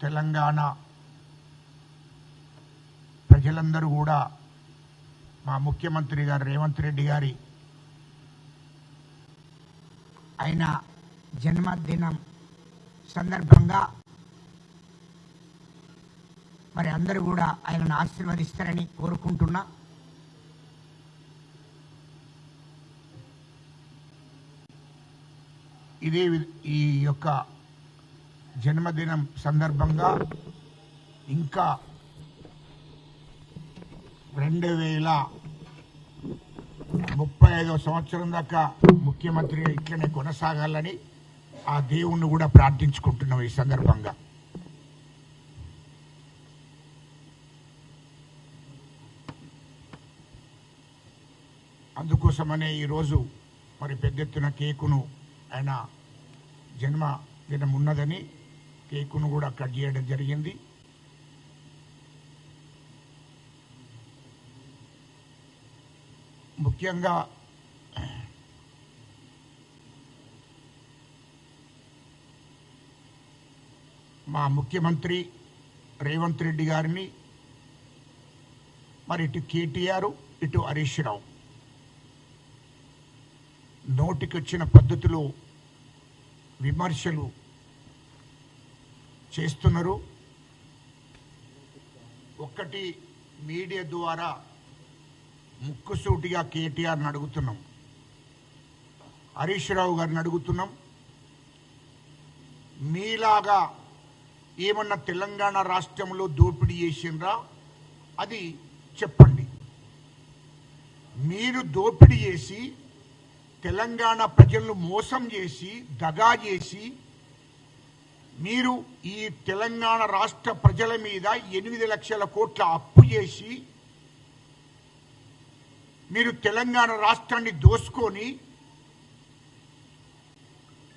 తెలంగాణ ప్రజలందరూ కూడా మా ముఖ్యమంత్రి గారు రేవంత్ రెడ్డి గారి ఆయన జన్మదినం సందర్భంగా మరి అందరూ కూడా ఆయనను ఆశీర్వదిస్తారని కోరుకుంటున్నా. ఇదే వి- ఈ యొక్క జన్మదినం సందర్భంగా ఇంకా రెండు వేల ముప్పై ఐదో సంవత్సరం దాకా ముఖ్యమంత్రి ఇట్లనే కొనసాగాలని ఆ దేవుణ్ణి కూడా ప్రార్థించుకుంటున్నాం ఈ సందర్భంగా. అందుకోసమనే ఈరోజు మరి పెద్ద ఎత్తున కేకును ఆయన జన్మదినం ఉన్నదని కేకును కూడా కట్ చేయడం జరిగింది. ముఖ్యంగా మా ముఖ్యమంత్రి రేవంత్ రెడ్డి గారిని మరి ఇటు కేటీఆర్ ఇటు హరీష్ రావు. నోటికొచ్చిన పద్ధతిలో విమర్శలు చేస్తున్నారు. ఒక్కటి మీడియా ద్వారా ముక్కుసూటిగా కేటీఆర్ని అడుగుతున్నాం. హరీష్ రావు గారిని అడుగుతున్నాం. మీలాగా ఏమన్నా తెలంగాణ రాష్ట్రంలో దోపిడీ చేసిండ్రా? అది చెప్పండి. మీరు దోపిడీ చేసి తెలంగాణ ప్రజలను మోసం చేసి దగా చేసి మీరు ఈ తెలంగాణ రాష్ట్ర ప్రజల మీద ఎనిమిది లక్షల కోట్ల అప్పు చేసి మీరు తెలంగాణ రాష్ట్రాన్ని దోసుకొని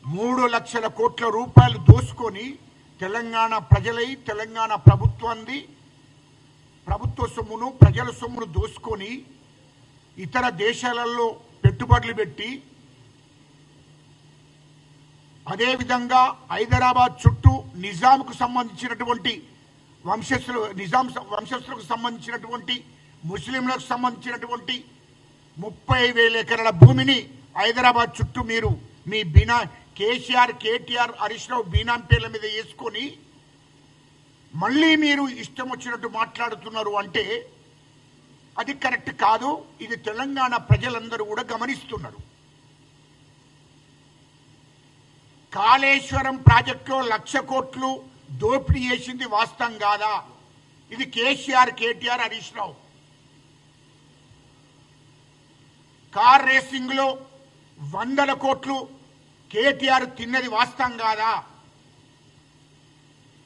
మూడు లక్షల కోట్ల రూపాయలు దోసుకొని తెలంగాణ ప్రజలై తెలంగాణ ప్రభుత్వాన్ని ప్రభుత్వ సొమ్మును ప్రజల సొమ్మును దోసుకొని ఇతర దేశాలలో పెట్టుబడులు పెట్టి అదేవిధంగా హైదరాబాద్ చుట్టూ నిజాంకు సంబంధించినటువంటి వంశస్థులు నిజాం వంశస్థులకు సంబంధించినటువంటి ముస్లింలకు సంబంధించినటువంటి ముప్పై వేల ఎకరాల భూమిని హైదరాబాద్ చుట్టూ మీరు మీ బినా కేసీఆర్ కేటీఆర్ హరీష్ రావు బీనాం పేర్ల మీద వేసుకొని మళ్ళీ మీరు ఇష్టం వచ్చినట్టు మాట్లాడుతున్నారు అంటే అది కరెక్ట్ కాదు. ఇది తెలంగాణ ప్రజలందరూ కూడా గమనిస్తున్నారు. కాళేశ్వరం ప్రాజెక్టులో లక్ష కోట్లు దోపిడీ చేసింది వాస్తవం కాదా? ఇది KCR KTR Harish Rao. Car రేసింగ్లో వందల కోట్లు కేటీఆర్ తిన్నది వాస్తవం కాదా?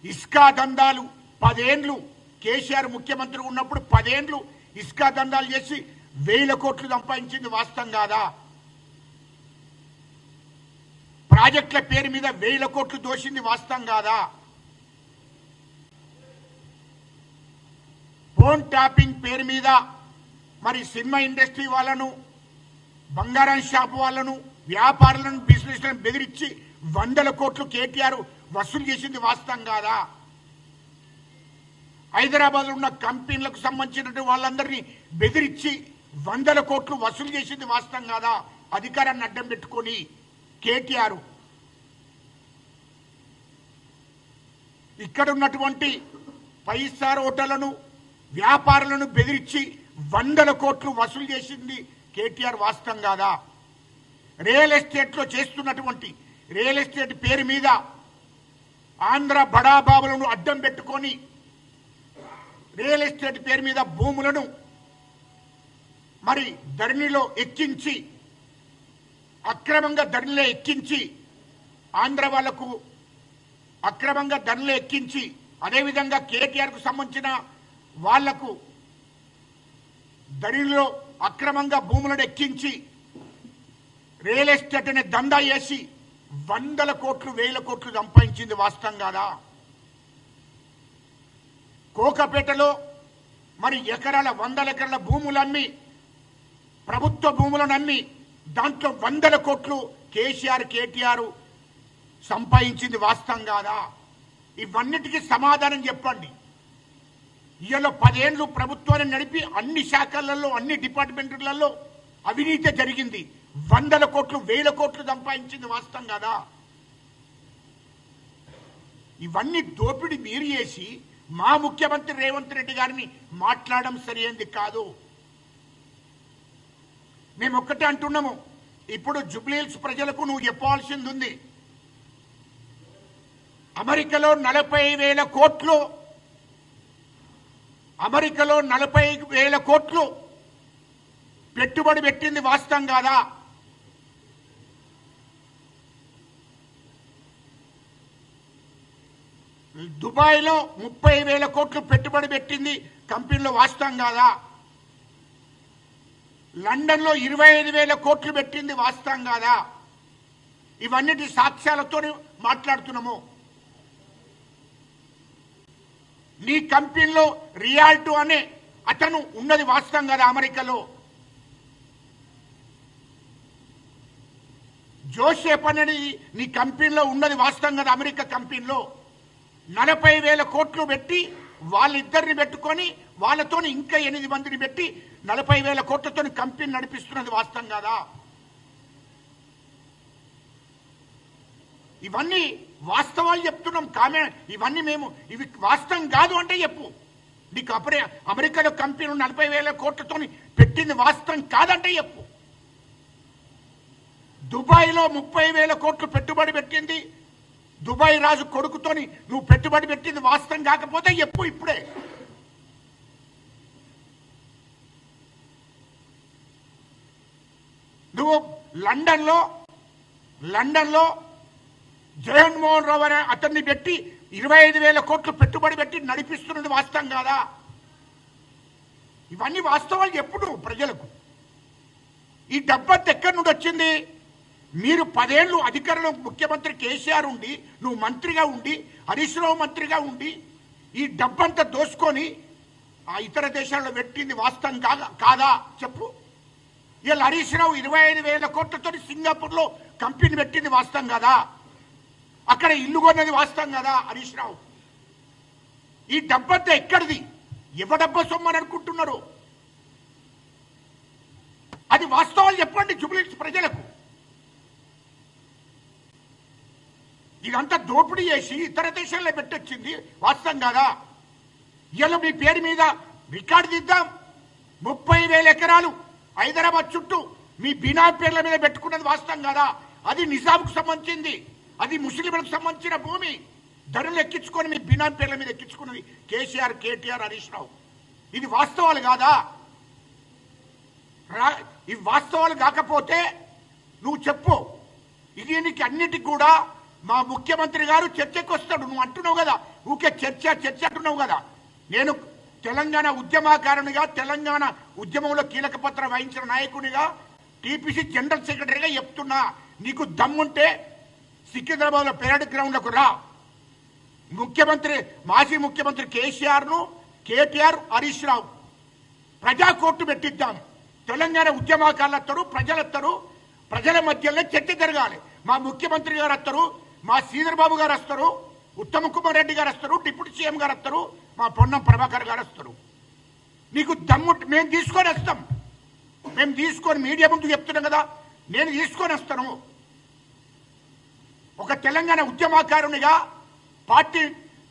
ఇస్కా దందాలు పదేండ్లు కేసీఆర్ ముఖ్యమంత్రి ఉన్నప్పుడు పదేండ్లు ఇస్కా దందాలు చేసి వేల కోట్లు సంపాదించింది వాస్తవం కాదా? ప్రాజెక్టుల పేరు మీద వేల కోట్లు దోషింది వాస్తవం కాదా? ఫోన్ ట్యాపింగ్ పేరు మీద మరి సినిమా ఇండస్ట్రీ వాళ్ళను బంగారం షాప్ వాళ్ళను వ్యాపారులను బిజినెస్లను బెదిరించి వందల కోట్లు కేటీఆర్ వసూలు చేసింది వాస్తవం కాదా? హైదరాబాద్ ఉన్న కంపెనీలకు సంబంధించిన వాళ్ళందరినీ బెదిరించి వందల కోట్లు వసూలు చేసింది వాస్తవం కాదా? అధికారాన్ని అడ్డం పెట్టుకొని కేటీఆర్ ఇక్కడ ఉన్నటువంటి పైసార్ స్టార్ హోటళ్ళను వ్యాపారులను బెదిరించి వందల కోట్లు వసూలు చేసింది కేటీఆర్ వాస్తవం కాదా? రియల్ ఎస్టేట్లో చేస్తున్నటువంటి రియల్ ఎస్టేట్ పేరు మీద ఆంధ్ర బడాబాబులను అడ్డం పెట్టుకొని రియల్ ఎస్టేట్ పేరు మీద భూములను మరి ధరణిలో ఎక్కించి అక్రమంగా ధరలు ఎక్కించి ఆంధ్ర వాళ్ళకు అక్రమంగా ధరలు ఎక్కించి అదేవిధంగా కేటీఆర్కు సంబంధించిన వాళ్ళకు ధరలో అక్రమంగా భూములను ఎక్కించి రియల్ ఎస్టేట్ అనే దందా వేసి వందల కోట్లు వేల కోట్లు సంపాదించింది వాస్తవం కాదా? కోకపేటలో మరి ఎకరాల వందల ఎకరాల భూములు అమ్మి ప్రభుత్వ భూములను అమ్మి దాంట్లో వందల కోట్లు కేసీఆర్ కేటీఆర్ సంపాదించింది వాస్తవం కాదా? ఇవన్నిటికీ సమాధానం చెప్పండి. ఇవాళ పదేళ్ళు ప్రభుత్వాన్ని నడిపి అన్ని శాఖలలో అన్ని డిపార్ట్మెంట్లలో అవినీతి జరిగింది. వందల కోట్లు వేల కోట్లు సంపాదించింది వాస్తవం కదా? ఇవన్నీ దోపిడీ మీరు చేసి మా ముఖ్యమంత్రి రేవంత్ రెడ్డి గారిని మాట్లాడడం సరైనది కాదు. మేము ఒక్కటే అంటున్నాము. ఇప్పుడు జుబ్లీల్స్ ప్రజలకు నువ్వు చెప్పాల్సింది ఉంది అమెరికాలో నలభై వేల కోట్లు. అమెరికాలో నలభై వేల కోట్లు. పెట్టుబడి పెట్టింది వాస్తవం కాదా? దుబాయ్లో ముప్పై వేల కోట్లు పెట్టుబడి పెట్టింది కంపెనీలో వాస్తవం కాదా? లండన్లో ఇరవై ఐదు వేల కోట్లు పెట్టింది వాస్తవం కాదా? ఇవన్నిటి సాక్ష్యాలతో మాట్లాడుతున్నాము. నీ కంపెనీలో రియాల్టో అనే అతను ఉన్నది వాస్తవం కదా అమెరికాలో? జోసెఫ్ అనేది నీ కంపెనీలో ఉన్నది వాస్తవం కదా అమెరికా కంపెనీలో? నలభై వేల కోట్లు పెట్టి వాళ్ళిద్దరిని పెట్టుకొని వాళ్ళతోని ఇంకా ఎనిమిది మందిని పెట్టి నలభై వేల కోట్లతో కంపెనీ నడిపిస్తున్నది వాస్తవం కాదా? ఇవన్నీ వాస్తవాలు చెప్తున్నాం కామె ఇవన్నీ మేము ఇవి వాస్తవం కాదు అంటే చెప్పు. నీకు అప్పుడే అమెరికాలో కంపెనీ నలభై వేల కోట్లతో పెట్టింది వాస్తవం కాదంటే చెప్పు. దుబాయ్లో ముప్పై వేల కోట్లు పెట్టుబడి పెట్టింది. దుబాయ్ రాజు కొడుకుతోని నువ్వు పెట్టుబడి పెట్టింది వాస్తవం కాకపోతే చెప్పు ఇప్పుడే. నువ్వు లండన్లో లండన్లో జగన్మోహన్ రావు అనే అతన్ని పెట్టి ఇరవై ఐదు వేల కోట్లు పెట్టుబడి పెట్టి నడిపిస్తున్నది వాస్తవం కాదా? ఇవన్నీ వాస్తవాలు ఎప్పుడు ప్రజలకు. ఈ డబ్బంతా ఎక్కడి నుండి వచ్చింది? మీరు పదేళ్ళు అధికారంలో ముఖ్యమంత్రి కేసీఆర్ ఉండి నువ్వు మంత్రిగా ఉండి హరీష్ రావు మంత్రిగా ఉండి ఈ డబ్బంతా దోసుకొని ఆ ఇతర దేశాల్లో పెట్టింది వాస్తవం కాదా? కాదా? చెప్పు. ఇలా హరీష్ రావు ఇరవై ఐదు వేల కోట్లతో సింగపూర్లో కంపెనీ పెట్టింది వాస్తవం కదా? అక్కడ ఇల్లు కొన్నది వాస్తవం కదా హరీష్ రావు ఈ డబ్బంతా ఎక్కడిది? ఎవడబ్బ సొమ్మని అనుకుంటున్నారు? అది వాస్తవాలు చెప్పండి జుబిలీస్ ప్రజలకు. ఇదంతా దోపిడీ చేసి ఇతర దేశాల్లో పెట్టొచ్చింది వాస్తవం కదా? ఇలా మీ పేరు మీద రికార్డు దిద్దాం ముప్పై వేల ఎకరాలు హైదరాబాద్ చుట్టూ మీ బినా పేర్ల మీద పెట్టుకున్నది వాస్తవం కదా? అది నిజాంకు సంబంధించింది. అది ముస్లింలకు సంబంధించిన భూమి. ధరలు ఎక్కించుకొని మీ బినా పేర్ల మీద ఎక్కించుకున్నది కేసీఆర్ కేటీఆర్ హరీష్ రావు. ఇది వాస్తవాలు కాదా? ఇవి వాస్తవాలు కాకపోతే నువ్వు చెప్పు. ఇది నీకు అన్నిటికి కూడా మా ముఖ్యమంత్రి గారు చర్చకు వస్తాడు నువ్వు అంటున్నావు కదా. ఊకే చర్చ చర్చ అంటున్నావు కదా. నేను తెలంగాణ ఉద్యమకారునిగా తెలంగాణ ఉద్యమంలో కీలక పత్ర వహించిన నాయకునిగా టీపీసీ జనరల్ సెక్రటరీగా చెప్తున్నా. నీకు దమ్ముంటే సికింద్రాబాద్లో పెరడ్ గ్రౌండ్లకు రా. ముఖ్యమంత్రి మాజీ ముఖ్యమంత్రి కేసీఆర్ను కేటీఆర్ హరీష్ రావు ప్రజా కోర్టు పెట్టిద్దాం. తెలంగాణ ఉద్యమకారులు వస్తారు ప్రజలు వస్తారు ప్రజల మధ్యలో చర్చ జరగాలి. మా ముఖ్యమంత్రి గారు వస్తారు మా శ్రీధర్ బాబు గారు వస్తారు ఉత్తమ్ కుమార్ రెడ్డి గారు వస్తారు డిప్యూటీ సీఎం గారు వస్తారు మా పొన్నం ప్రభాకర్ గారు వస్తారు. మీకు దమ్ము మేము తీసుకొని వస్తాం. మేము తీసుకొని మీడియా ముందు చెప్తున్నాం కదా నేను తీసుకొని వస్తాను. ఒక తెలంగాణ ఉద్యమకారునిగా పార్టీ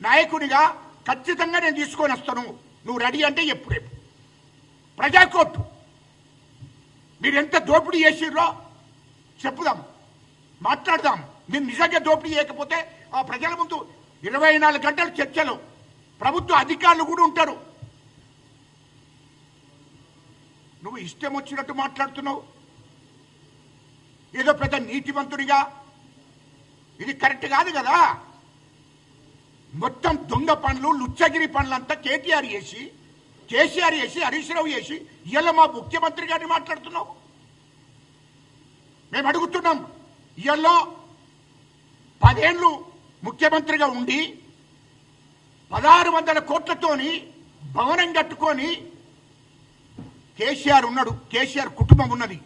నాయకునిగా ఖచ్చితంగా నేను తీసుకొని వస్తాను. నువ్వు రెడీ అంటే చెప్పు రేపు. ప్రజా కోర్టు మీరు ఎంత దోపిడీ చేసిర్రో చెప్పుదాం మాట్లాడదాం. మీరు నిజంగా దోపిడీ చేయకపోతే ఆ ప్రజల ముందు ఇరవై నాలుగు గంటల చర్చలు. ప్రభుత్వ అధికారులు కూడా ఉంటారు. నువ్వు ఇష్టం వచ్చినట్టు మాట్లాడుతున్నావు. ఏదో పెద్ద నీతివంతుడిగా ఇది కరెక్ట్ కాదు కదా. మొత్తం దొంగ పనులు లుచ్చగిరి పనులంతా కేటీఆర్ చేసి కేసీఆర్ చేసి హరీష్ రావు చేసి ఇవాళ మా ముఖ్యమంత్రి గారిని మాట్లాడుతున్నావు. మేము అడుగుతున్నాం ఇవాళ పదేళ్ళు ముఖ్యమంత్రిగా ఉండి పదహారు వందల కోట్లతోని భవనం కట్టుకొని కేసీఆర్ ఉన్నాడు కేసీఆర్ కుటుంబం ఉన్నది.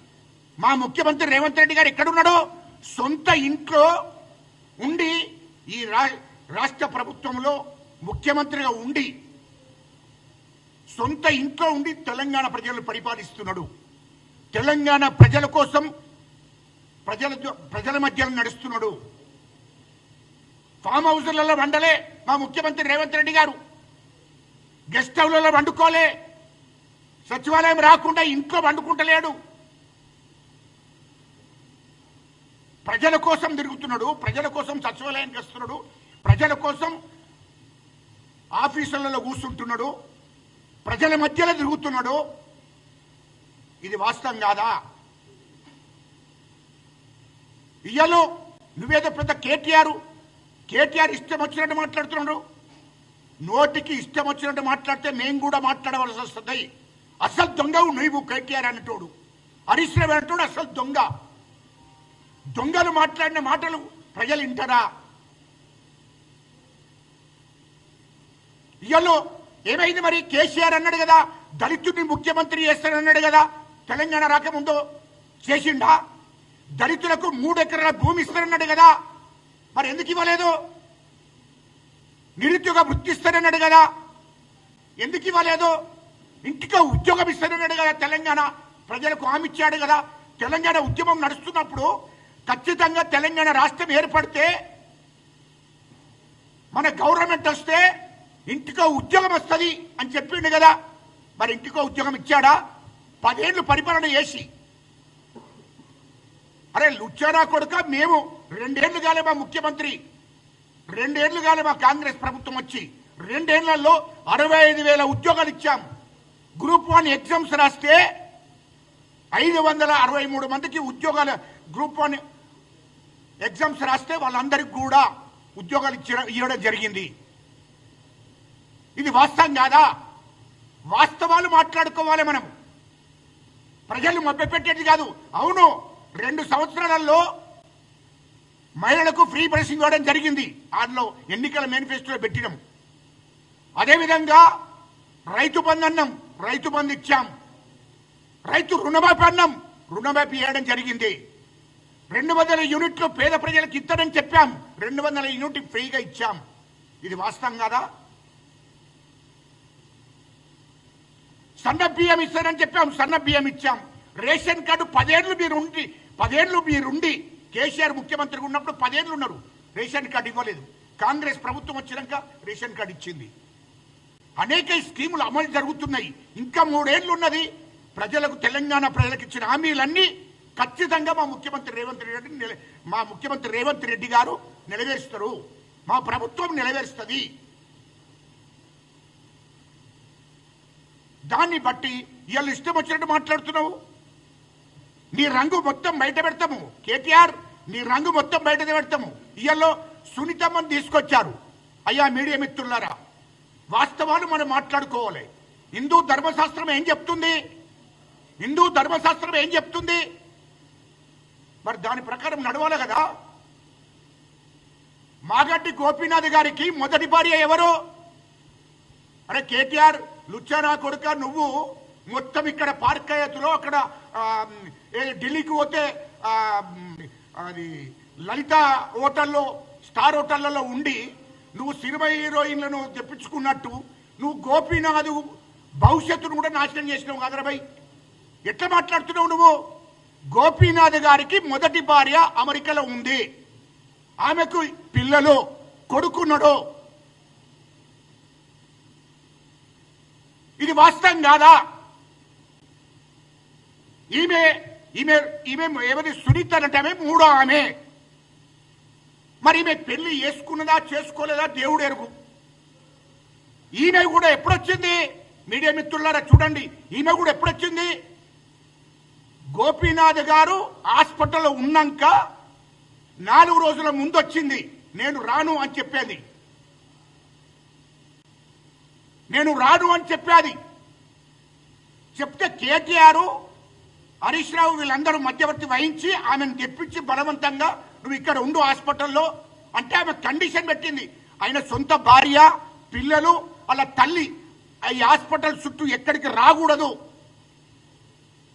మా ముఖ్యమంత్రి రేవంత్ రెడ్డి గారు ఎక్కడున్నాడో సొంత ఇంట్లో ఉండి ఈ రా రాష్ట్ర ప్రభుత్వంలో ముఖ్యమంత్రిగా ఉండి సొంత ఇంట్లో ఉండి తెలంగాణ ప్రజలను పరిపాలిస్తున్నాడు. తెలంగాణ ప్రజల కోసం ప్రజల ప్రజల మధ్యలో నడుస్తున్నాడు. ఫామ్ హౌస్లలో వండలే మా ముఖ్యమంత్రి రేవంత్ రెడ్డి గారు. గెస్ట్ హౌస్లలో వండుకోలే. సచివాలయం రాకుండా ఇంట్లో వండుకుంటలేడు. ప్రజల కోసం తిరుగుతున్నాడు ప్రజల కోసం సచివాలయానికి వస్తున్నాడు ప్రజల కోసం ఆఫీసులలో కూర్చుంటున్నాడు ప్రజల మధ్యలో తిరుగుతున్నాడు. ఇది వాస్తవం కాదా? ఇయ్యలో నువ్వేదో పెద్ద కేటీఆర్ కేటీఆర్ ఇష్టం వచ్చినట్టు మాట్లాడుతున్నాడు. నోటికి ఇష్టం వచ్చినట్టు మాట్లాడితే మేము కూడా మాట్లాడవలసి వస్తుంది. అసలు దొంగవు నువ్వు కేటీఆర్ అనేటోడు హరీష్ రావు అనేటోడు అసలు దొంగ. దొంగలు మాట్లాడిన మాటలు ప్రజలు వింటారా? ఇయ్యలో ఏమైంది మరి? కేసీఆర్ అన్నాడు కదా దళితుడిని ముఖ్యమంత్రి చేస్తానన్నాడు కదా తెలంగాణ రాకముందు చేసిండా? దళితులకు మూడు ఎకరాల భూమి ఇస్తానన్నాడు కదా మరి ఎందుకు ఇవ్వలేదు? నిరుద్యోగ వృత్తి ఇస్తానన్నాడు కదా. ఎందుకు ఇవ్వలేదు? ఇంటికి ఉద్యోగం ఇస్తానన్నాడు కదా తెలంగాణ. ప్రజలకు హామీ ఇచ్చాడు కదా. తెలంగాణ ఉద్యమం నడుస్తున్నప్పుడు ఖచ్చితంగా తెలంగాణ రాష్ట్రం ఏర్పడితే మన గవర్నమెంట్ వస్తే ఇంటికో ఉద్యోగం వస్తుంది అని చెప్పిండు కదా. మరి ఇంటికో ఉద్యోగం ఇచ్చాడా? పదేళ్ళు పరిపాలన చేసి. అరే లుచ్చారా కొడుక మేము రెండేళ్ళు కాలే మా ముఖ్యమంత్రి? రెండేళ్ళు కాలే మా కాంగ్రెస్ ప్రభుత్వం వచ్చి? రెండేళ్ళలో అరవై ఐదు వేల ఉద్యోగాలు ఇచ్చాం. గ్రూప్ వన్ ఎగ్జామ్స్ రాస్తే ఐదు వందల అరవై మూడు మందికి ఉద్యోగాలు గ్రూప్ వన్ ఎగ్జామ్స్ రాస్తే వాళ్ళందరికీ కూడా ఉద్యోగాలు ఇచ్చ ఇవ్వడం జరిగింది. ఇది వాస్తవం కాదా? వాస్తవాలు మాట్లాడుకోవాలి మనం. ప్రజలు మభ్యపెట్టేది కాదు. అవును రెండు సంవత్సరాలలో మహిళలకు ఫ్రీ బస్సింగ్ ఇవ్వడం జరిగింది. దానిలో ఎన్నికల మేనిఫెస్టోలో పెట్టినాం. అదేవిధంగా రైతు బంధు అన్నం. రైతు బంధు ఇచ్చాం. రైతు రుణమాఫీ అన్నం. రుణమాఫీ ఇవ్వడం జరిగింది. రెండు వందల యూనిట్లు పేద ప్రజలకు ఇస్తారని చెప్పాం. రెండు వందల యూనిట్ ఫ్రీగా ఇచ్చాం. ఇది వాస్తవం కాదా? సన్న బియ్యం ఇస్తారని చెప్పాం. సన్న బియ్యం ఇచ్చాం. రేషన్ కార్డు పదేళ్ళు మీరు ఉండి పదేళ్ళు మీరుండి కేసీఆర్ ముఖ్యమంత్రిగా ఉన్నప్పుడు పదేళ్ళు ఉన్నారు. రేషన్ కార్డు ఇవ్వలేదు. కాంగ్రెస్ ప్రభుత్వం వచ్చినాక రేషన్ కార్డు ఇచ్చింది. అనేక స్కీములు అమలు జరుగుతున్నాయి. ఇంకా మూడేళ్ళు ఉన్నది. ప్రజలకు తెలంగాణ ప్రజలకు ఇచ్చిన హామీలన్నీ ఖచ్చితంగా మా ముఖ్యమంత్రి రేవంత్ రెడ్డి మా ముఖ్యమంత్రి రేవంత్ రెడ్డి గారు నెరవేరుస్తారు. మా ప్రభుత్వం నెరవేరుస్తుంది. దాన్ని బట్టి ఇవాళ ఇష్టం వచ్చినట్టు మాట్లాడుతున్నావు. నీ రంగు మొత్తం బయట పెడతాము. కేటీఆర్ నీ రంగు మొత్తం బయట పెడతాము. ఇయ్యలో సునీతమ్మని తీసుకొచ్చారు. అయ్యా మీడియా మిత్రులారా వాస్తవాలు మనం మాట్లాడుకోవాలి. హిందూ ధర్మశాస్త్రం ఏం చెప్తుంది? హిందూ ధర్మశాస్త్రం ఏం చెప్తుంది? మరి దాని ప్రకారం నడవాలి కదా? మాగడ్డి గోపీనాథ్ గారికి మొదటి భార్య ఎవరు? అరే కేటీఆర్ లుచ్చానా కొడుక నువ్వు మొత్తం ఇక్కడ పార్కయతులో అక్కడ ఢిల్లీకి పోతే అది లలిత హోటల్లో స్టార్ హోటళ్ళలో ఉండి నువ్వు సినిమా హీరోయిన్లను తెప్పించుకున్నట్టు నువ్వు గోపీనాథ్ భవిష్యత్తును కూడా నాశనం చేసినావు కదరా ఎట్లా మాట్లాడుతున్నావు నువ్వు? గోపీనాథ్ గారికి మొదటి భార్య అమెరికాలో ఉంది. ఆమెకు పిల్లలు కొడుకున్నాడు. ఇది వాస్తవం కాదా? ఈమె ఈమె ఈమె ఎవరి సునీత అంటే మూడో ఆమె. మరి ఈమె పెళ్ళి చేసుకున్నదా చేసుకోలేదా దేవుడు ఎరుగు. ఈమె కూడా ఎప్పుడొచ్చింది? మీడియా మిత్రులారా చూడండి ఈమె కూడా ఎప్పుడొచ్చింది? గోపీనాథ్ గారు హాస్పిటల్లో ఉన్నాక నాలుగు రోజుల ముందు వచ్చింది నేను రాను అని చెప్పేది. నేను రాను అని చెప్పేది. చెప్తే కేటీఆర్ హరీష్ రావు వీళ్ళందరూ మధ్యవర్తి వహించి ఆమెను తెప్పించి బలవంతంగా నువ్వు ఇక్కడ ఉండు హాస్పిటల్లో అంటే ఆమె కండిషన్ పెట్టింది. ఆయన సొంత భార్య పిల్లలు వాళ్ళ తల్లి. ఈ హాస్పిటల్ చుట్టూ ఎక్కడికి రాకూడదు.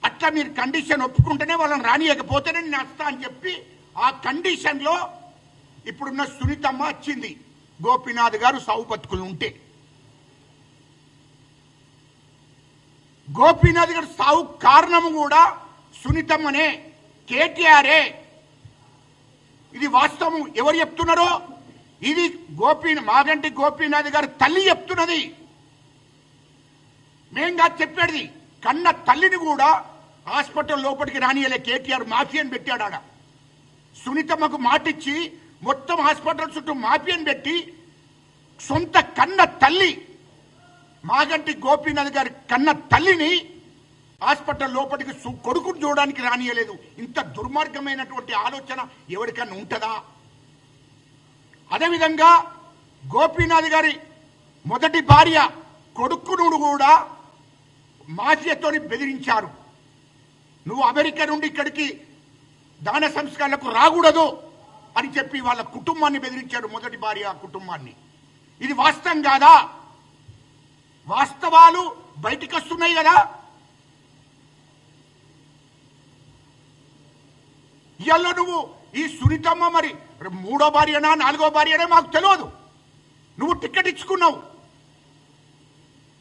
అట్లా మీరు కండిషన్ ఒప్పుకుంటేనే వాళ్ళని రానియకపోతేనే నేను వస్తా అని చెప్పి ఆ కండిషన్లో ఇప్పుడున్న సునీతమ్మ వచ్చింది. గోపినాథ్ గారు సావు బతుకులు ఉంటే. గోపీనాథ్ గారు సావు కారణము కూడా సునీతమ్మనే కేటీఆరే. ఇది వాస్తవం ఎవరు చెప్తున్నారో? ఇది గోపీ మాగంటి గోపీనాథ్ గారు తల్లి చెప్తున్నది. మేం కాదు చెప్పేది. కన్న తల్లిని కూడా హాస్పిటల్ లోపలికి రానియలే కేటీఆర్. మాఫియాని పెట్టాడు ఆడ. సునీతమ్మకు మాటిచ్చి మొత్తం హాస్పిటల్ చుట్టూ మాఫియాని పెట్టి సొంత కన్న తల్లి మాగంటి గోపీనాథ్ గారి కన్న తల్లిని హాస్పిటల్ లోపలికి కొడుకును చూడడానికి రానియలేదు. ఇంత దుర్మార్గమైనటువంటి ఆలోచన ఎవరికన్నా ఉంటుందా? అదేవిధంగా గోపీనాథ్ గారి మొదటి భార్య కొడుకును కూడా మాఫియాతో బెదిరించారు. నువ్వు అమెరికా నుండి ఇక్కడికి దాన సంస్కారాలకు రాకూడదు అని చెప్పి వాళ్ళ కుటుంబాన్ని బెదిరించారు మొదటి భార్య కుటుంబాన్ని. ఇది వాస్తవం కాదా? వాస్తవాలు బయటికి వస్తున్నాయి కదా. ఇవాళ నువ్వు ఈ సునీతమ్మ మరి మూడో భార్యనా నాలుగో భార్యనా మాకు తెలియదు. నువ్వు టికెట్ ఇచ్చుకున్నావు.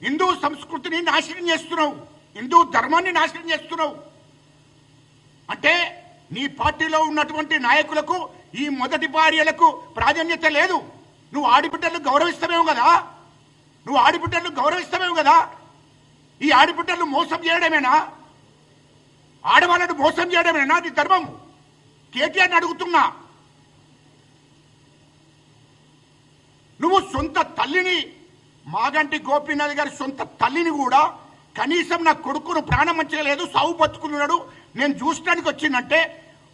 హిందూ సంస్కృతిని నాశనం చేస్తున్నావు. హిందూ ధర్మాన్ని నాశనం చేస్తున్నావు. అంటే నీ పార్టీలో ఉన్నటువంటి నాయకులకు ఈ మొదటి భార్యలకు ప్రాధాన్యత లేదు. నువ్వు ఆడిబిడ్డలు గౌరవిస్తామేమో కదా. నువ్వు ఆడిపిట్టలు గౌరవిస్తావేవు కదా? ఈ ఆడిబిడ్డలను మోసం చేయడమేనా? ఆడవాళ్ళను మోసం చేయడమేనా నీ ధర్మం? కేటీఆర్ని అడుగుతున్నా. నువ్వు సొంత తల్లిని మాగంటి గోపీనాథ్ గారి సొంత తల్లిని కూడా కనీసం నా కొడుకును ప్రాణం మంచిగా లేదు సాగు బతుకున్నాడు నేను చూసడానికి వచ్చిందంటే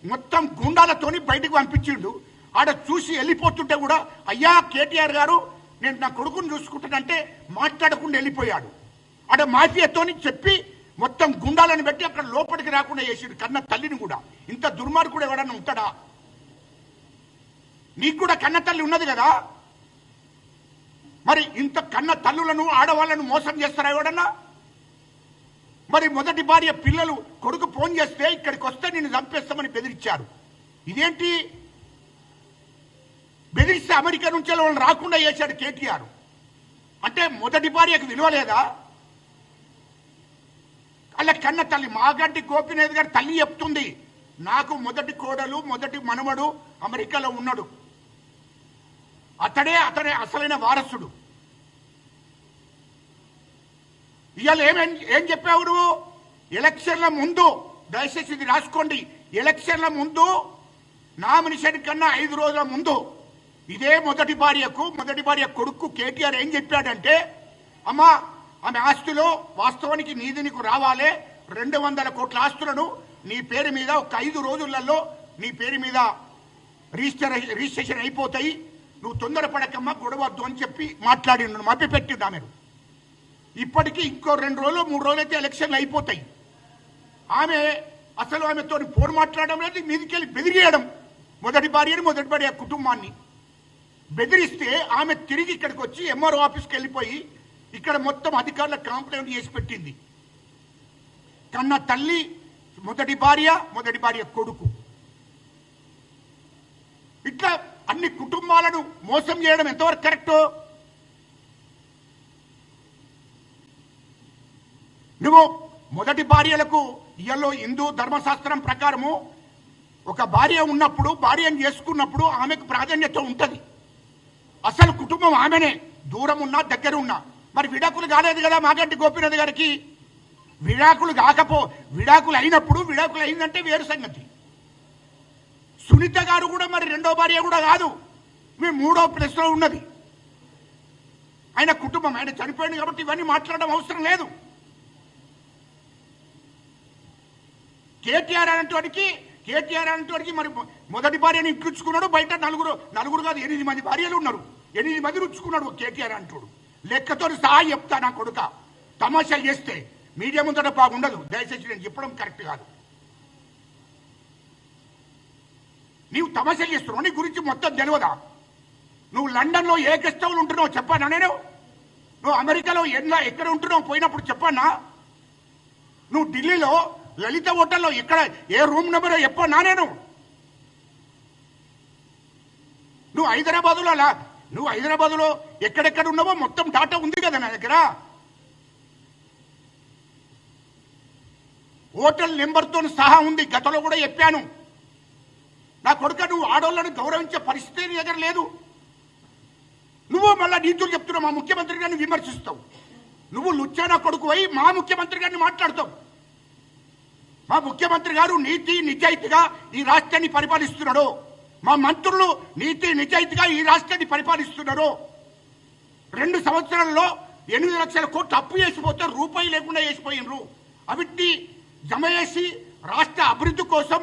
మొత్తం గుండాలతోని బయటకు పంపించిండు. ఆడ చూసి వెళ్ళిపోతుంటే కూడా అయ్యా కేటీఆర్ గారు నేను నా కొడుకుని చూసుకుంటానంటే మాట్లాడకుండా వెళ్ళిపోయాడు. ఆడ మాఫియాతోని చెప్పి మొత్తం గుండాలను పెట్టి అక్కడ లోపలికి రాకుండా చేసాడు కన్న తల్లిని కూడా. ఇంత దుర్మార్గుడు ఎవడన్నా ఉంటాడా? నీకు కూడా కన్న తల్లి ఉన్నది కదా? మరి ఇంత కన్న తల్లులను ఆడవాళ్ళను మోసం చేస్తారా ఎవడన్నా? మరి మొదటి భార్య పిల్లలు కొడుకు ఫోన్ చేస్తే ఇక్కడికి వస్తే నేను చంపేస్తామని బెదిరించారు. ఇదేంటి? బెదిరిస్తే అమెరికా నుంచి వాళ్ళని రాకుండా చేశాడు కేటీఆర్. అంటే మొదటి భార్యకు విలువ లేదా అలా కన్న తల్లి మాగంటి గోపినాథ్ గారి తల్లి చెప్తుంది నాకు మొదటి కోడలు మొదటి మనవడు అమెరికాలో ఉన్నాడు. అతడే అతడే అసలైన వారసుడు. ఇవాళ ఏమేం ఏం చెప్పావు నువ్వు? ఎలక్షన్ల ముందు దయచేసి ఇది రాసుకోండి. ఎలక్షన్ల ముందు నామినేషన్ కన్నా ఐదు రోజుల ముందు ఇదే మొదటి భార్యకు మొదటి భార్య కొడుకు కేటీఆర్ ఏం చెప్పాడంటే అమ్మా ఆమె ఆస్తులు వాస్తవానికి నీది నీకు రావాలే. రెండు వందల కోట్ల ఆస్తులను నీ పేరు మీద ఒక ఐదు రోజులలో నీ పేరు మీద రిజిస్టర్ రిజిస్ట్రేషన్ అయిపోతాయి. నువ్వు తొందరపడకమ్మా గొడవద్దు అని చెప్పి మాట్లాడి మప్పి పెట్టింది ఆమెను. ఇప్పటికీ ఇంకో రెండు రోజులు మూడు రోజులు అయితే ఎలక్షన్లు అయిపోతాయి. ఆమె అసలు ఆమెతో ఫోన్ మాట్లాడడం లేదు మీదికెళ్ళి బెదిరియడం మొదటి భార్యని మొదటి భార్య కుటుంబాన్ని. బెదిరిస్తే ఆమె తిరిగి ఇక్కడికి వచ్చి ఎంఆర్ఓ ఆఫీస్కి వెళ్ళిపోయి ఇక్కడ మొత్తం అధికారుల కంప్లైంట్ చేసి పెట్టింది. కన్న తల్లి మొదటి భార్య మొదటి భార్య కొడుకు. ఇట్లా అన్ని కుటుంబాలను మోసం చేయడం ఎంతవరకు కరెక్ట్? నువ్వు మొదటి భార్యలకు ఇయలో హిందూ ధర్మశాస్త్రం ప్రకారము ఒక భార్య ఉన్నప్పుడు భార్యను చేసుకున్నప్పుడు ఆమెకు ప్రాధాన్యత ఉంటుంది. అసలు కుటుంబం ఆమెనే. దూరం ఉన్నా దగ్గర ఉన్నా మరి విడాకులు కాలేదు కదా మాగంటి గోపినాథ్ గారికి? విడాకులు కాకపో విడాకులు అయినప్పుడు విడాకులు అయిందంటే వేరు సంగతి. సునీత గారు కూడా మరి రెండో భార్య కూడా కాదు. మీ మూడో ప్లేస్లో ఉన్నది. ఆయన కుటుంబం ఆయన చనిపోయింది కాబట్టి ఇవన్నీ మాట్లాడడం అవసరం లేదు. కేటీఆర్ అనేటువంటి కేటీఆర్ అనేటోడికి మరి మొదటి భార్యని ఇట్లుచ్చుకున్నాడు బయట నలుగురు నలుగురు కాదు ఎనిమిది మంది భార్యలు ఉన్నారు. ఎనిమిది మంది రుచ్చుకున్నాడు కేటీఆర్ అంటాడు. లెక్కతో సహా చెప్తా నా కొడుక. తమాషాలు చేస్తే మీడియా ముందట బాగుండదు. దయచేసి నేను చెప్పడం కరెక్ట్ కాదు. నీవు తమాషాలు చేస్తున్నావు. నీ గురించి మొత్తం తెలియదా నువ్వు లండన్లో ఏ గెస్ట్ హౌస్ ఉంటున్నావు చెప్పానా నేను? నువ్వు అమెరికాలో ఎట్లా ఎక్కడ ఉంటున్నావు పోయినప్పుడు చెప్పానా? నువ్వు ఢిల్లీలో లలిత హోటల్లో ఎక్కడ ఏ రూమ్ నెంబర్ చెప్పన్నా నేను నువ్వు హైదరాబాదులో అలా నువ్వు హైదరాబాద్లో ఎక్కడెక్కడ ఉన్నావో మొత్తం డాటా ఉంది కదా నా దగ్గర. హోటల్ నెంబర్తో సహా ఉంది గతంలో కూడా చెప్పాను. నా కొడుక నువ్వు ఆడవాళ్ళను గౌరవించే పరిస్థితి నీ దగ్గర లేదు. నువ్వు మళ్ళా నీతులు చెప్తున్నావు మా ముఖ్యమంత్రి గారిని విమర్శిస్తావు. నువ్వు లుచ్చానా కొడుకు అయి మా ముఖ్యమంత్రి గారిని మాట్లాడతావు. మా ముఖ్యమంత్రి గారు నీతి నిజాయితీగా ఈ రాష్ట్రాన్ని పరిపాలిస్తున్నాడు. మా మంత్రులు నీతి నిజాయితీగా ఈ రాష్ట్రాన్ని పరిపాలిస్తున్నారు రెండు సంవత్సరాల్లో ఎనిమిది లక్షల కోట్లు అప్పు చేసిపోతే రూపాయి లేకుండా చేసిపోయినరు. అవిటి జమ చేసి రాష్ట్ర అభివృద్ధి కోసం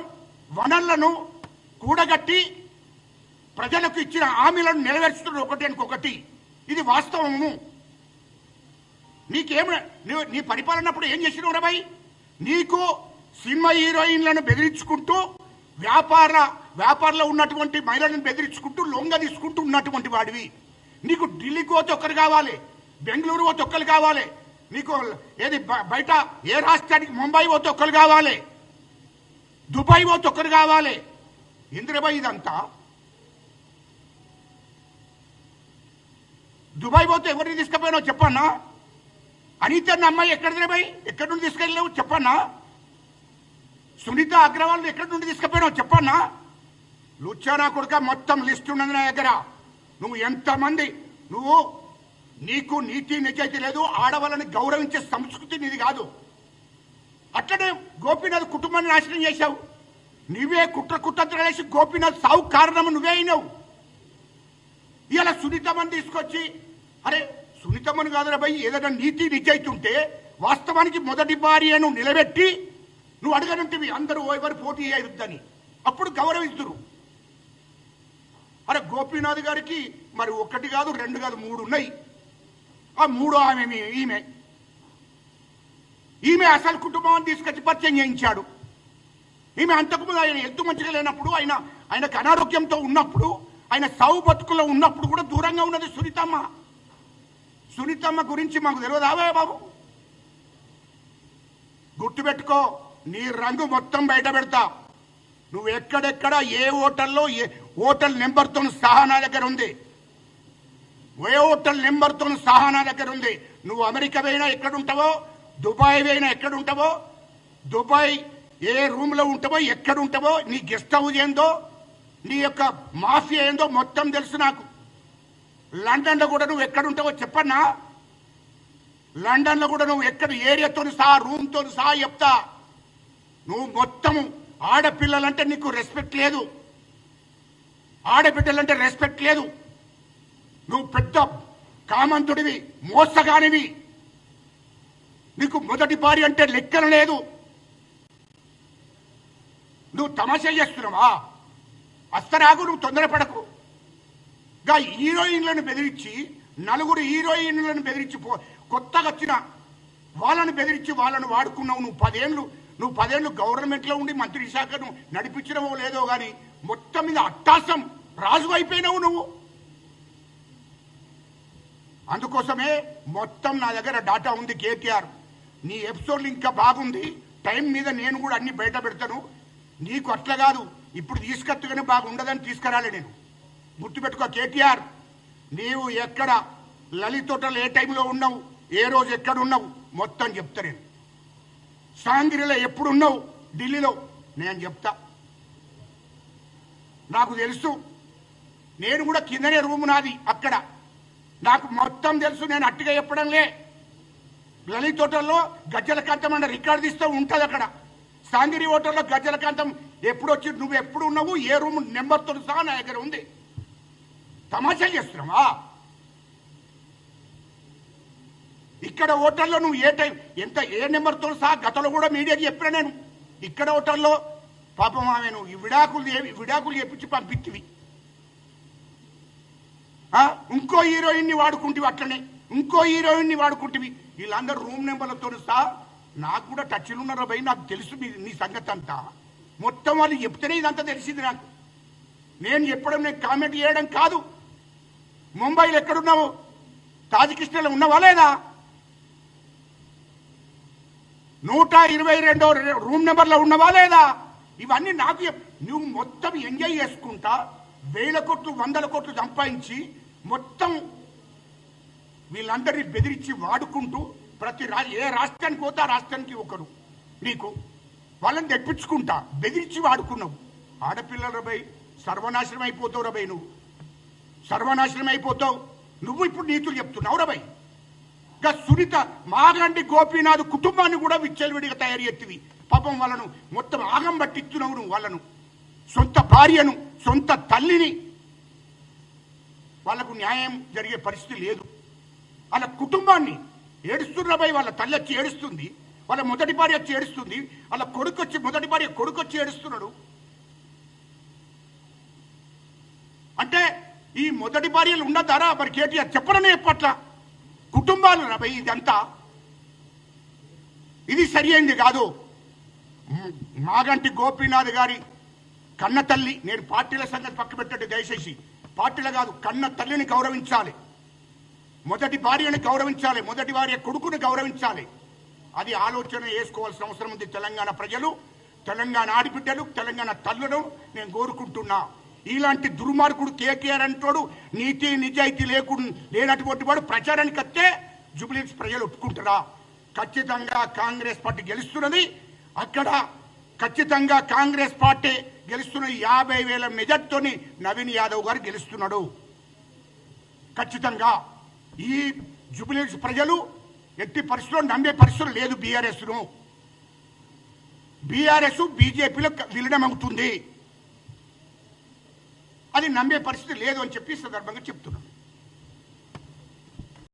వనరులను కూడగట్టి ప్రజలకు ఇచ్చిన హామీలను నెరవేర్చుతున్నారు ఒకటి ఒకటి ఇది వాస్తవము. నీకేం నీ పరిపాలనప్పుడు ఏం చేసినావు రాబాయ్ నీకు సినిమా హీరోయిన్లను బెదిరించుకుంటూ వ్యాపార వ్యాపారంలో ఉన్నటువంటి మహిళలను బెదిరించుకుంటూ లొంగ తీసుకుంటూ ఉన్నటువంటి వాడివి. నీకు ఢిల్లీకి పోతే ఒక్కరు కావాలి బెంగళూరు పోతే ఒక్కరు కావాలి నీకు ఏది బ- బయట ఏ రాష్ట్రానికి ముంబై పోతే ఒక్కరు కావాలి దుబాయ్ పోతే ఒక్కరు కావాలి. ఇంద్రబాయ్ ఇదంతా? దుబాయ్ పోతే ఎవరిని తీసుకుపోయినావు చెప్పన్నా? అనిత అమ్మాయి ఎక్కడ పోయి? ఎక్కడి నుండి తీసుకెళ్ళావు చెప్పన్నా? సునీత అగ్రవాల్ ఎక్కడి నుండి తీసుకుపోయినావు చెప్పన్నా? లుచ్చానా కొడుక మొత్తం లిస్ట్ ఉన్నది నా దగ్గర. నువ్వు ఎంతమంది? నువ్వు నీకు నీతి నిజాయితీ లేదు ఆడవాళ్ళని గౌరవించే సంస్కృతి నీది కాదు. అట్లనే గోపీనాథ్ కుటుంబాన్ని నాశనం చేశావు. నువ్వే కుట్ర కుట్ర వేసి గోపీనాథ్ సావు కారణం నువ్వే అయినావు. ఇలా సునీతమ్మని తీసుకొచ్చి అరే సునీతమ్మని కాదురా భయ్ ఏదైనా నీతి నిజాయితీ ఉంటే వాస్తవానికి మొదటి భార్యను నిలబెట్టి నువ్వు అడగనుంటివి అందరూ ఎవరు పోటీ చేయొద్దని అప్పుడు గౌరవిస్తురు అరే గోపీనాథ్ గారికి మరి ఒకటి కాదు రెండు కాదు మూడు ఉన్నాయి. ఆ మూడో ఆమె ఈమె. ఈమె అసలు కుటుంబాన్ని తీసుకొచ్చి పరిచయం చేయించాడు. ఈమె అంతకుముందు ఆయన ఎత్తు మంచిగా లేనప్పుడు ఆయన ఆయనకు అనారోగ్యంతో ఉన్నప్పుడు ఆయన సావు బతుకులో ఉన్నప్పుడు కూడా దూరంగా ఉన్నది సునీతమ్మ. సునీతమ్మ గురించి మాకు తెలియదావే బాబు? గుర్తుపెట్టుకో. నీ రంగు మొత్తం బయట పెడతా. నువ్వు ఎక్కడెక్కడ ఏ హోటల్లో ఏ హోటల్ నెంబర్తో సహా నా దగ్గర ఉంది. ఏ హోటల్ నెంబర్తో సహా నా దగ్గర ఉంది. నువ్వు అమెరికా పోయినా ఎక్కడ ఉంటావో దుబాయ్ పోయినా ఎక్కడ ఉంటావో దుబాయ్ ఏ రూమ్లో ఉంటావో ఎక్కడ ఉంటావో నీ గెస్ట్ హౌస్ ఏందో నీ యొక్క మాఫియా ఏందో మొత్తం తెలుసు నాకు. లండన్లో కూడా నువ్వు ఎక్కడ ఉంటావో చెప్పన్నా? లండన్లో కూడా నువ్వు ఎక్కడ ఏరియాతో సహా రూమ్తో సహా చెప్తా. నువ్వు మొత్తము ఆడపిల్లలంటే నీకు రెస్పెక్ట్ లేదు. ఆడబిడ్డలంటే రెస్పెక్ట్ లేదు. నువ్వు పెద్ద కామంతుడివి మోసగానివి. నీకు మొదటి భార్య అంటే లెక్కన లేదు. నువ్వు తమాషా చేస్తున్నావా? అస్తరాగు నువ్వు తొందరపడకు. గా హీరోయిన్లను బెదిరించి నలుగురు హీరోయిన్లను బెదిరించి పో కొత్తగా వచ్చిన వాళ్ళను బెదిరించి వాళ్ళను వాడుకున్నావు నువ్వు పదేళ్ళు నువ్వు పదేళ్ళు గవర్నమెంట్లో ఉండి మంత్రి శాఖను నడిపించడమో లేదో కానీ మొత్తం మీద అట్టాసం రాజు అయిపోయినావు నువ్వు. అందుకోసమే మొత్తం నా దగ్గర డాటా ఉంది కేటీఆర్. నీ ఎపిసోడ్లు ఇంకా బాగుంది. టైం మీద నేను కూడా అన్ని బయట పెడతాను. నీకు అట్లా కాదు. ఇప్పుడు తీసుకొత్తగానే బాగుండదని తీసుకురాలే నేను. గుర్తుపెట్టుకో కేటీఆర్ నీవు ఎక్కడ లలితోటలు ఏ టైంలో ఉన్నావు? ఏ రోజు ఎక్కడ ఉన్నావు? మొత్తం చెప్తా నేను. సాంగిరిలో ఎప్పుడున్నావు? ఢిల్లీలో. నేను చెప్తా. నాకు తెలుసు. నేను కూడా కిందనే రూమ్ నాది అక్కడ. నాకు మొత్తం తెలుసు. నేను అట్టిగా చెప్పడంలే లలిత్ హోటల్లో గజ్జల కాంతం అన్న రికార్డు తీస్తూ ఉంటుంది అక్కడ. సాంగిరి హోటల్లో గజ్జల కాంతం ఎప్పుడు వచ్చి నువ్వు ఎప్పుడు ఉన్నావు? ఏ రూమ్ నెంబర్తో సహా నా దగ్గర ఉంది. తమాషా చేస్తున్నావా? ఇక్కడ ఓటర్లో నువ్వు ఏ టైం ఎంత ఏ నెంబర్తో సహా గతంలో కూడా మీడియాకి చెప్పిన నేను. ఇక్కడ ఓటర్లో పాపం ఆమె నువ్వు ఈ విడాకులు ఏ- విడాకులు చెప్పించి పంపించివి. ఆ? ఇంకో హీరోయిన్ని వాడుకుంటివి అట్లనే. ఇంకో హీరోయిన్ని వాడుకుంటివి. వీళ్ళందరూ రూమ్ నెంబర్లతో సహా నాకు కూడా టచ్లు ఉన్నారా భయ్ నాకు తెలుసు మీ నీ సంగతి అంతా. మొత్తం వాళ్ళు చెప్తేనే ఇదంతా తెలిసింది నాకు. నేను చెప్పడం నేను కామెంట్ చేయడం కాదు. ముంబైలో ఎక్కడున్నావు? తాజకిస్తాన్లో ఉన్నావా లేదా? నూట ఇరవై రెండో రూమ్ నెంబర్లో ఉన్నవా లేదా? ఇవన్నీ నాకు చెప్- నువ్వు మొత్తం ఎంజాయ్ చేసుకుంటా వేల కోట్లు వందల కోట్లు సంపాదించి మొత్తం వీళ్ళందరినీ బెదిరించి వాడుకుంటూ ప్రతి రా ఏ రాష్ట్రానికి పోతే ఆ రాష్ట్రానికి ఒకరు. నీకు వాళ్ళని తెప్పించుకుంటా బెదిరించి వాడుకున్నావు. ఆడపిల్లల రబై సర్వనాశనం అయిపోతావు రబై నువ్వు. సర్వనాశనం అయిపోతావు. నువ్వు ఇప్పుడు నీతులు చెప్తున్నావు రబై సునీత మాగండి గోపీనాథ్ కుటుంబాన్ని కూడా విచ్చలవిడిగా తయారు చేతివి. పాపం వాళ్ళను మొత్తం ఆగం పట్టిస్తున్నావు నువ్వు వాళ్ళను. సొంత భార్యను సొంత తల్లిని వాళ్ళకు న్యాయం జరిగే పరిస్థితి లేదు. వాళ్ళ కుటుంబాన్ని ఏడుస్తున్నపై వాళ్ళ తల్లి వచ్చి ఏడుస్తుంది వాళ్ళ మొదటి భార్య వచ్చి ఏడుస్తుంది వాళ్ళ కొడుకు వచ్చి మొదటి భార్య కొడుకు వచ్చి ఏడుస్తున్నాడు. అంటే ఈ మొదటి భార్యలు ఉండద్దారా మరి కేటీఆర్ చెప్పడనే చెప్పట్ల కుటుంబాలు రబై ఇదంతా. ఇది సరి కాదు. మాగంటి గోపీనాథ్ గారి కన్న తల్లి నేను పార్టీల సంగతి పక్క పెట్టండి దయచేసి. పార్టీల కాదు కన్న తల్లిని గౌరవించాలి. మొదటి భార్యని గౌరవించాలి మొదటి భార్య కొడుకుని గౌరవించాలి. అది ఆలోచన చేసుకోవాల్సిన అవసరం ఉంది తెలంగాణ ప్రజలు తెలంగాణ ఆడిబిడ్డలు తెలంగాణ తల్లులను నేను కోరుకుంటున్నా. ఇలాంటి దుర్మార్గుడు కేకేఆర్ అంటాడు నీతి నిజాయితీ లేకుండా లేనటువంటి వాడు ప్రచారానికి వస్తే జూబ్లీస్ ప్రజలు ఒప్పుకుంటారా? ఖచ్చితంగా కాంగ్రెస్ పార్టీ గెలుస్తున్నది. అక్కడ ఖచ్చితంగా కాంగ్రెస్ పార్టీ గెలుస్తున్న యాభై వేల మెజార్టీతోని నవీన్ యాదవ్ గారు గెలుస్తున్నాడు. ఖచ్చితంగా ఈ జూబిలీస్ ప్రజలు ఎట్టి పరిస్థితుల్లో నమ్మే పరిస్థితులు లేదు బీఆర్ఎస్ను. బీఆర్ఎస్ బీజేపీలో విలీనం అవుతుంది అది నమ్మే పరిస్థితి లేదు అని చెప్పి సందర్భంగా చెప్తున్నాను